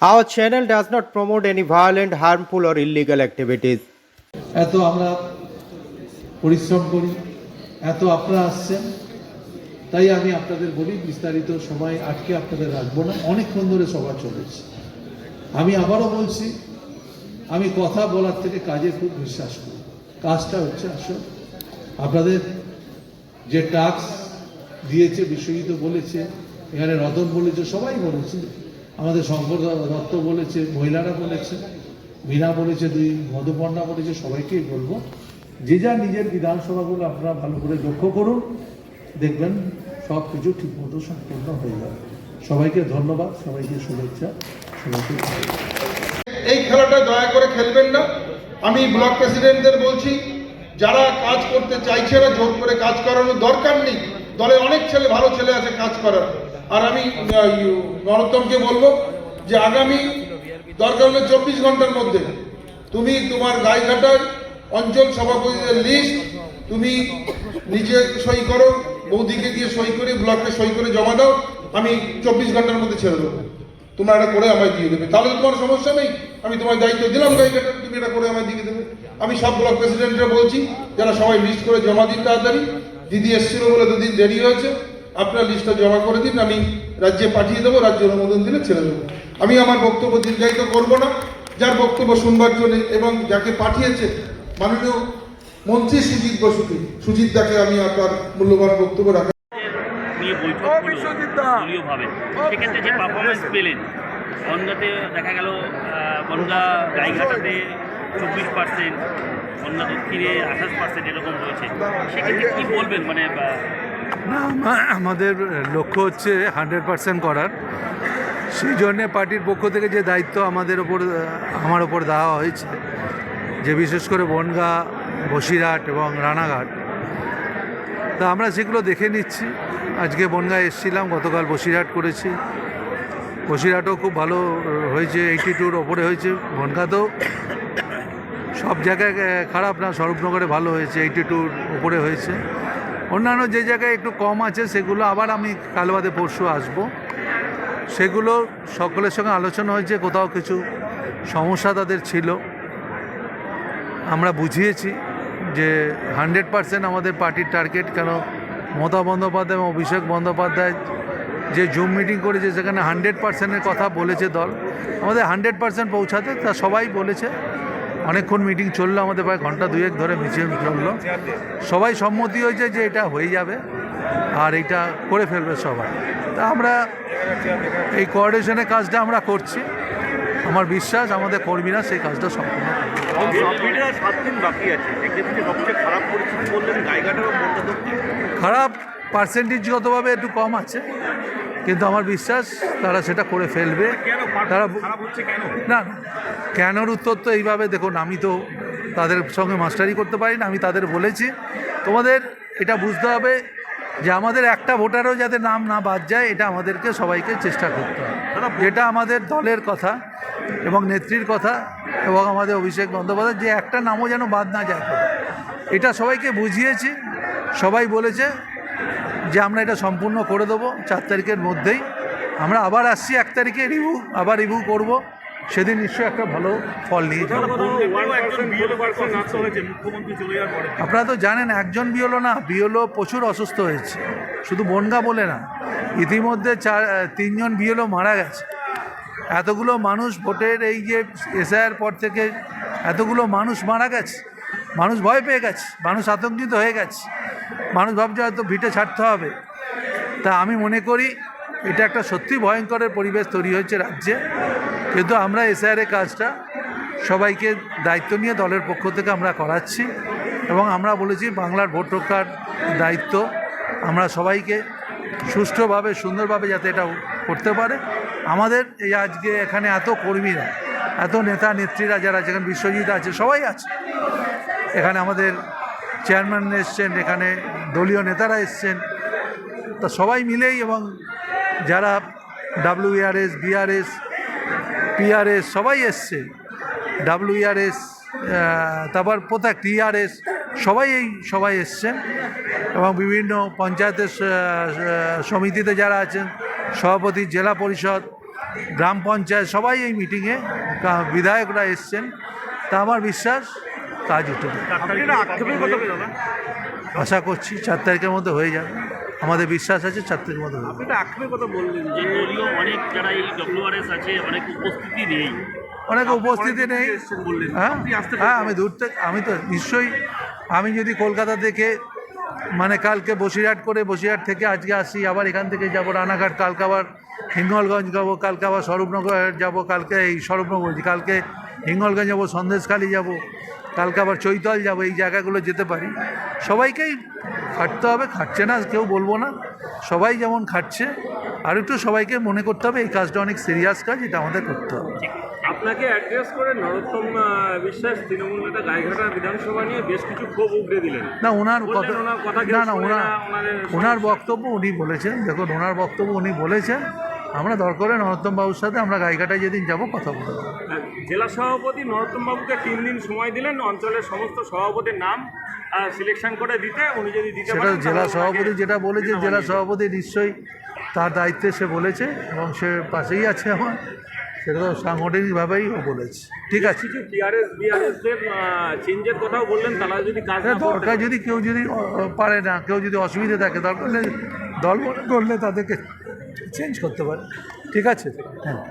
Our channel does not promote any violent, harmful, or illegal activities. এত আমরা পরিশ্রম করি এত আপনারা আসছেন তাই আমি আপনাদের বলি বিস্তারিত সময় আটকে আপনাদের রাখব না। অনেকক্ষণ ধরে সভা চলেছে। আমি আবারও বলছি আমি কথা বলার থেকে কাজে খুব বিশ্বাস করি। কাজটা হচ্ছে আসল। আপনাদের যে টাস্ক দিয়েছে বিশ্বজিৎ বলেছে এখানে রতন বলেছে সবাই বলেছে। আমাদের শঙ্কর দত্ত বলেছে, মহিলারা বলেছে মীনা বলেছে, দুই মধুপর্ণা বলেছে, সবাইকেই বলব, যে যা নিজের বিধানসভাগুলো আপনারা ভালো করে লক্ষ্য করুন, দেখবেন সব কিছু ঠিকমতো সম্পূর্ণ হয়ে যাবে। সবাইকে ধন্যবাদ, সবাইকে শুভেচ্ছা, সবাইকে এই খেলাটা দয়া করে খেলবেন না। আমি ব্লক প্রেসিডেন্টদের বলছি, যারা কাজ করতে চাইছে না, জোর করে কাজ করানোর দরকার নেই। দলে অনেক ছেলে, ভালো ছেলে আছে কাজ করার। আর আমি নরোত্তমকে বলব যে আগামী দরকার হলে চব্বিশ ঘণ্টার মধ্যে তুমি তোমার গাইঘাটার অঞ্চল সভাপতিদের লিস্ট তুমি নিজে সই করো, বৌদিকে দিয়ে সই করে ব্লকে সই করে জমা দাও, আমি চব্বিশ ঘণ্টার মধ্যে ছেড়ে দেবো। তোমরা এটা করে আমায় দিয়ে দেবে। তাহলে তোমার সমস্যা নেই। আমি তোমার দায়িত্ব দিলাম গাইঘাটার, তুমি এটা করে আমায় দিয়ে দেবে। আমি সব ব্লক প্রেসিডেন্টরা বলছি, যারা সবাই লিস্ট করে জমা দিন তাড়াতাড়ি। দিদি এসেছিল বলে দুদিন দেরি হয়েছে। আপনার লিস্টটা জমা করে দিন আমি রাজ্যে পাঠিয়ে দেবো রাজ্য অনুমোদন দিলে ছেড়ে দেবো। আমি আমার বক্তব্য দীর্ঘায়িত করব না। যার বক্তব্য শুনবার জন্য এবং যাকে পাঠিয়েছে মাননীয় মন্ত্রী সুজিত বসুকে সুজিত দাকে আমি আপনার মূল্যবান বক্তব্য রাখা নিয়ে বৈঠক দলীয়ভাবে সেক্ষেত্রে যে পারফরমেন্স পেলেন বনগাতে দেখা গেল বনগা গাইঘাটাতে চব্বিশ পার্সেন্ট বনগা দক্ষিণে আঠাশ পার্সেন্ট এরকম রয়েছে সেক্ষেত্রে কী বলবেন মানে আমাদের লক্ষ্য হচ্ছে হান্ড্রেড পার্সেন্ট করার। সেই জন্যে পার্টির পক্ষ থেকে যে দায়িত্ব আমাদের ওপর, আমার ওপর দেওয়া হয়েছে, যে বিশেষ করে বনগা, বসিরহাট এবং রানাঘাট। তা আমরা সেগুলো দেখে নিচ্ছি। আজকে বনগাঁ এসেছিলাম, গতকাল বসিরহাট করেছি। বসিরহাটও খুব ভালো হয়েছে এইটি টুর ওপরে হয়েছে, বনগাঁতেও। সব জায়গায় খারাপ না, স্বরূপনগরে ভালো হয়েছে এইটি টুর উপরে হয়েছে। অন্যান্য যে জায়গায় একটু কম আছে, সেগুলো আবার আমি কাল বাদে পরশু আসব। সেগুলো সকলের সঙ্গে আলোচনা হয়েছে, কোথাও কিছু সমস্যা তাদের ছিল। আমরা বুঝিয়েছি যে হান্ড্রেড পার্সেন্ট আমাদের পার্টির টার্গেট, কেন মমতা বন্দ্যোপাধ্যায় এবং অভিষেক বন্দ্যোপাধ্যায় যে জুম মিটিং করেছে, সেখানে হান্ড্রেড পার্সেন্টের কথা বলেছে দল। আমাদের হান্ড্রেড পার্সেন্ট পৌঁছাতে তা সবাই বলেছে। অনেকক্ষণ মিটিং চলল আমাদের প্রায় ঘণ্টা দুয়েক ধরে মিছিল চলল। সবাই সম্মতি হয়েছে যে এটা হয়ে যাবে আর এটা করে ফেলবে সবাই। তা আমরা এই কোঅর্ডিনেশনের কাজটা আমরা করছি। আমার বিশ্বাস আমাদের কর্মীরা সেই কাজটা সম্পূর্ণ খারাপ পার্সেন্টেজগতভাবে একটু কম আছে কিন্তু আমার বিশ্বাস তারা সেটা করে ফেলবে। তারা হচ্ছে কেন? না কেনর উত্তর তো এইভাবে দেখুন আমি তো তাদের সঙ্গে মাস্টারি করতে পারি না আমি তাদের বলেছি। তোমাদের এটা বুঝতে হবে যে আমাদের একটা ভোটারও যাতে নাম না বাদ যায় এটা আমাদেরকে সবাইকে চেষ্টা করতে হবে। এটা আমাদের দলের কথা এবং নেত্রীর কথা এবং আমাদের অভিষেক বন্দ্যোপাধ্যায় যে একটা নামও যেন বাদ না যায়। এটা সবাইকে বুঝিয়েছি সবাই বলেছে যে আমরা এটা সম্পূর্ণ করে দেবো চার তারিখের মধ্যেই। আমরা আবার আসছি এক তারিখে রিভিউ আবার রিভিউ করব। সেদিন নিশ্চয়ই একটা ভালো ফল নিয়ে যাব। আপনারা তো জানেন, একজন বিওলো না বিওলো প্রচুর অসুস্থ হয়েছে। শুধু বনগা বলে না, ইতিমধ্যে চার, তিনজন বিওলো মারা গেছে। এতগুলো মানুষ ভোটের এই যে এসআইয়ের পর থেকে এতগুলো মানুষ মারা গেছে। মানুষ ভয় পেয়ে গেছে, মানুষ আতঙ্কিত হয়ে গেছে। মানুষ ভাবছে হয়তো ভিটে ছাড়তে হবে। তা আমি মনে করি এটা একটা সত্যি ভয়ঙ্করের পরিবেশ তৈরি হয়েছে রাজ্যে। কিন্তু আমরা এসআইআর কাজটা সবাইকে দায়িত্ব নিয়ে দলের পক্ষ থেকে আমরা করাচ্ছি এবং আমরা বলেছি বাংলার ভোট রক্ষার দায়িত্ব। আমরা সবাইকে সুষ্ঠুভাবে, সুন্দরভাবে যাতে এটা করতে পারে। আমাদের এই আজকে এখানে এত কর্মীরা, এত নেতা নেত্রীরা যারা যেখানে বিশ্বজিৎ আছে, সবাই আছে। এখানে আমাদের চেয়ারম্যান এসছেন, এখানে দলীয় নেতারা এসছেন। তা সবাই মিলেই এবং যারা ডাব্লিউআরএস বিআরএস পিআরএস সবাই এসছে। ডাব্লিউআরএস তারপর প্রত্যেক টিআরএস সবাই এই, সবাই এসছেন এবং বিভিন্ন পঞ্চায়েতের সমিতিতে যারা আছেন, সভাপতি, জেলা পরিষদ, গ্রাম পঞ্চায়েত, সবাই এই মিটিংয়ে বিধায়করা এসছেন। তা আমার বিশ্বাস কাজ উঠে আশা করছি চার তারিখের মধ্যে হয়ে যাবে। আমাদের বিশ্বাস আছে চার তারিখের মধ্যে হয়ে যাবে। আপনি আক্ষেপের কথা বললেন যে দলীয় অনেক যারা এই ডব্লিউআরএস আছে অনেক উপস্থিতি নেই। অনেক উপস্থিতি নেই। হ্যাঁ? হ্যাঁ আমি দূর থেকে আমি তো নিশ্চয়ই আমি যদি কলকাতা থেকে মানে কালকে বসিরহাট করে বসিরহাট থেকে আজকে আসি আবার এখান থেকে যাব রানাঘাট কালকে আবার হিঙ্গলগঞ্জ যাব কালকে আবার স্বরূপনগর যাব কালকে এই স্বরূপনগর কালকে হিঙ্গলগঞ্জ যাব সন্দেশখালি যাব। কালকে আবার চৈতল যাব এই জায়গাগুলো যেতে পারি। সবাইকেই খাটতে হবে খাটছে না কেউ বলব না। সবাই যেমন খাটছে আর একটু সবাইকে মনে করতে হবে এই কাজটা অনেক সিরিয়াস কাজ এটা আমাদের করতে হবে। আপনাকে অ্যাড্রেস করে নরোত্তম বিশ্বাস তৃণমূল নেতা গাইঘাটা বিধানসভা নিয়ে বেশ কিছু ক্ষোভ উগড়ে দিলেন। না ওনার কথা না না ওনার ওনার বক্তব্য উনি বলেছেন। দেখুন ওনার বক্তব্য উনি বলেছেন। আমরা দরকার হলে নরোত্তম বাবুর সাথে আমরা গাইঘাটায় যেদিন যাব কথা বলব। জেলা সভাপতি নরোত্তম বাবুকে তিন দিন সময় দিলেন অঞ্চলের সমস্ত সভাপতির নাম সিলেকশন করে দিতে উনি যদি দিতে সেটা জেলা সভাপতি যেটা বলেছে জেলা সভাপতি নিশ্চয়ই তার দায়িত্বে সে বলেছে এবং সে পাশেই আছে আমার। সেটা তো সাংগঠনিকভাবেই ও বলেছে। ঠিক আছে। কিছু টিআরএস বিআরএসদের চেঞ্জের কথাও বললেন তারা যদি কাজ দরকার যদি কেউ যদি পারে না কেউ যদি অসুবিধে থাকে দরকার দল মনে করলে তাদেরকে চেঞ্জ করতে পারে। ঠিক আছে? হ্যাঁ।